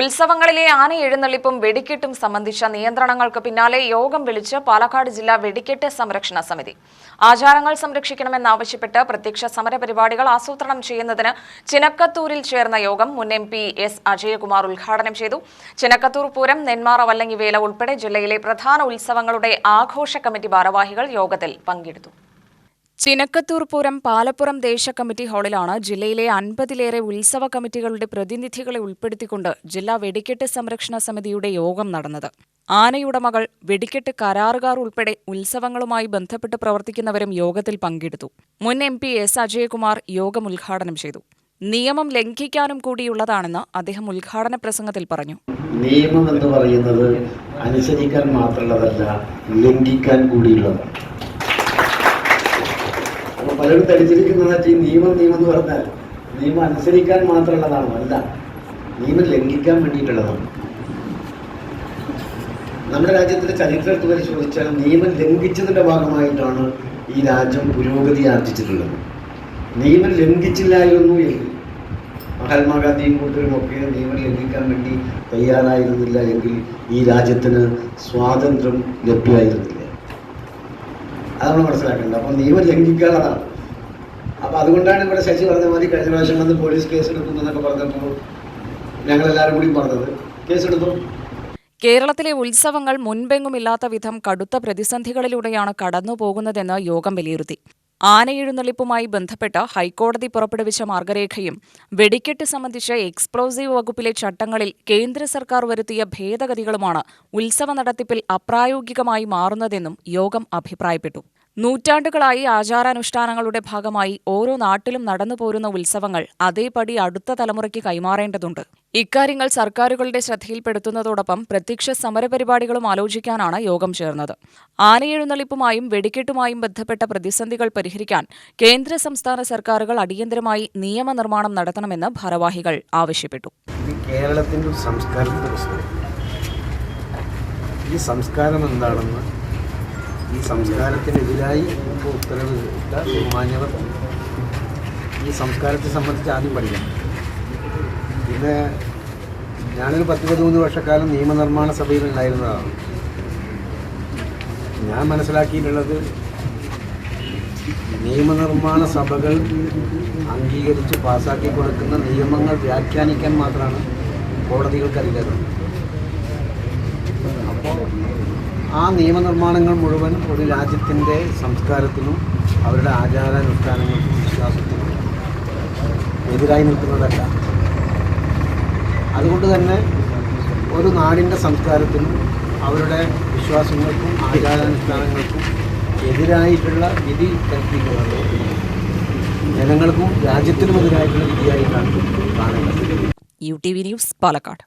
ഉത്സവങ്ങളിലെ ആന എഴുന്നള്ളിപ്പും വെടിക്കെട്ടും സംബന്ധിച്ച നിയന്ത്രണങ്ങൾക്ക് പിന്നാലെ യോഗം വിളിച്ച് പാലക്കാട് ജില്ലാ വെടിക്കെട്ട് സംരക്ഷണ സമിതി. ആചാരങ്ങൾ സംരക്ഷിക്കണമെന്നാവശ്യപ്പെട്ട് പ്രത്യക്ഷ സമരപരിപാടികൾ ആസൂത്രണം ചെയ്യുന്നതിന് ചിനക്കത്തൂരിൽ ചേർന്ന യോഗം മുൻ എം പി എസ് അജയകുമാർ ഉദ്ഘാടനം ചെയ്തു. ചിനക്കത്തൂർ പൂരം നെന്മാറ വല്ലങ്ങിവേല ഉൾപ്പെടെ ജില്ലയിലെ പ്രധാന ഉത്സവങ്ങളുടെ ആഘോഷ കമ്മിറ്റി ഭാരവാഹികൾ യോഗത്തിൽ പങ്കെടുത്തു. ചിനക്കത്തൂർ പൂരം പാലപ്പുറം ദേശ കമ്മിറ്റി ഹാളിലാണ് ജില്ലയിലെ അൻപതിലേറെ ഉത്സവ കമ്മിറ്റികളുടെ പ്രതിനിധികളെ ഉൾപ്പെടുത്തിക്കൊണ്ട് ജില്ലാ വെടിക്കെട്ട് സംരക്ഷണ സമിതിയുടെ യോഗം നടന്നത്. ആനയുടമകൾ വെടിക്കെട്ട് കരാറുകാർ ഉൾപ്പെടെ ഉത്സവങ്ങളുമായി ബന്ധപ്പെട്ട് പ്രവർത്തിക്കുന്നവരും യോഗത്തിൽ പങ്കെടുത്തു. മുൻ എം പി എസ് അജയകുമാർ യോഗം ഉദ്ഘാടനം ചെയ്തു. നിയമം ലംഘിക്കാനും കൂടിയുള്ളതാണെന്ന് അദ്ദേഹം ഉദ്ഘാടന പ്രസംഗത്തിൽ പറഞ്ഞു. നിയമം എന്ന് പറയുന്നത് അനുസരിക്കാൻ മാത്രമുള്ളതല്ല ലംഘിക്കാൻ കൂടിയുള്ളതാണ്. അപ്പൊ പലരും ധരിച്ചിരിക്കുന്നത് ഈ നിയമം നിയമം എന്ന് പറഞ്ഞാൽ നിയമം അനുസരിക്കാൻ മാത്രമുള്ളതാണോ അല്ല. നിയമം ലംഘിക്കാൻ വേണ്ടിയിട്ടുള്ളതാണ്. നമ്മുടെ രാജ്യത്തിന്റെ ചരിത്രത്തിൽ പരിശോധിച്ചാൽ നിയമം ലംഘിച്ചതിന്റെ ഭാഗമായിട്ടാണ് ഈ രാജ്യം പുരോഗതി ആർജിച്ചിട്ടുള്ളത്. നിയമം ലംഘിച്ചില്ലായിരുന്നു എങ്കിൽ മഹാത്മാഗാന്ധിയും കൂട്ടരും ഒക്കെ നിയമം ലംഘിക്കാൻ വേണ്ടി തയ്യാറായിരുന്നില്ല എങ്കിൽ ഈ രാജ്യത്തിന് സ്വാതന്ത്ര്യം ലഭ്യമായിരുന്നില്ല. അത് നമ്മൾ മനസ്സിലാക്കേണ്ടത്. അപ്പം നിയമം ലംഘിക്കാതാണ് അപ്പം അതുകൊണ്ടാണ് ഇവിടെ ശശി പറഞ്ഞ മാതിരി കഴിഞ്ഞ പ്രാവശ്യം വന്ന് പോലീസ് കേസെടുക്കുന്നതൊക്കെ പറഞ്ഞപ്പോൾ ഞങ്ങളെല്ലാവരും കൂടി പറഞ്ഞത്. കേസെടുത്തു. കേരളത്തിലെ ഉത്സവങ്ങൾ മുൻപെങ്ങുമില്ലാത്ത വിധം കടുത്ത പ്രതിസന്ധികളിലൂടെയാണ് കടന്നുപോകുന്നതെന്ന് യോഗം വിലയിരുത്തി. ആനയെഴുന്നള്ളിപ്പുമായി ബന്ധപ്പെട്ട് ഹൈക്കോടതി പുറപ്പെടുവിച്ച മാർഗരേഖയും വെടിക്കെട്ട് സംബന്ധിച്ച് എക്സ്പ്ലോസീവ് വകുപ്പിലെ ചട്ടങ്ങളിൽ കേന്ദ്ര സർക്കാർ വരുത്തിയ ഭേദഗതികളുമാണ് ഉത്സവ നടത്തിപ്പിൽ അപ്രായോഗികമായി മാറുന്നതെന്നും യോഗം അഭിപ്രായപ്പെട്ടു. നൂറ്റാണ്ടുകളായി ആചാരാനുഷ്ഠാനങ്ങളുടെ ഭാഗമായി ഓരോ നാട്ടിലും നടന്നുപോരുന്ന ഉത്സവങ്ങൾ അതേപടി അടുത്ത തലമുറയ്ക്ക് കൈമാറേണ്ടതുണ്ട്. ഇക്കാര്യങ്ങൾ സർക്കാരുകളുടെ ശ്രദ്ധയിൽപ്പെടുത്തുന്നതോടൊപ്പം പ്രത്യക്ഷ സമരപരിപാടികളും ആലോചിക്കാനാണ് യോഗം ചേർന്നത്. ആനയെഴുന്നള്ളിപ്പുമായും വെടിക്കെട്ടുമായും ബന്ധപ്പെട്ട പ്രതിസന്ധികൾ പരിഹരിക്കാൻ കേന്ദ്ര സംസ്ഥാന സർക്കാരുകൾ അടിയന്തരമായി നിയമനിർമ്മാണം നടത്തണമെന്ന് ഭാരവാഹികൾ ആവശ്യപ്പെട്ടു. കേരളത്തിന്റെ ഈ സംസ്കാരം എന്താണെന്ന് ഈ സംസ്കാരത്തിനെതിരായി ഉത്തരവ് ഇട്ട ബഹുമാന്യവർ ഈ സംസ്കാരത്തെ സംബന്ധിച്ച് ആദ്യം പഠിക്കണം. പിന്നെ ഞാനൊരു പത്ത് പതിമൂന്ന് വർഷക്കാലം നിയമനിർമ്മാണ സഭയിൽ ഉണ്ടായിരുന്നതാണ്. ഞാൻ മനസ്സിലാക്കിയിട്ടുള്ളത് നിയമനിർമ്മാണ സഭകൾ അംഗീകരിച്ച് പാസാക്കി കൊടുക്കുന്ന നിയമങ്ങൾ വ്യാഖ്യാനിക്കാൻ മാത്രമാണ് കോടതികൾക്ക് അധികാരം. അപ്പോൾ ആ നിയമനിർമ്മാണങ്ങൾ മുഴുവൻ ഒരു രാജ്യത്തിന്റെ സംസ്കാരത്തിനും അവരുടെ ആചാരാനുഷ്ഠാനങ്ങൾക്കും വിശ്വാസത്തിനും എതിരായി നിൽക്കുന്നതല്ല. അതുകൊണ്ട് തന്നെ ഒരു നാടിന്റെ സംസ്കാരത്തിനും അവരുടെ വിശ്വാസങ്ങൾക്കും ആചാരാനുഷ്ഠാനങ്ങൾക്കും എതിരായിട്ടുള്ള വിധി കൽപ്പിക്കുന്നത് ജനങ്ങൾക്കും രാജ്യത്തിനും എതിരായിട്ടുള്ള വിധിയായിട്ടാണ് കാണേണ്ടത് U T V news Palakkad.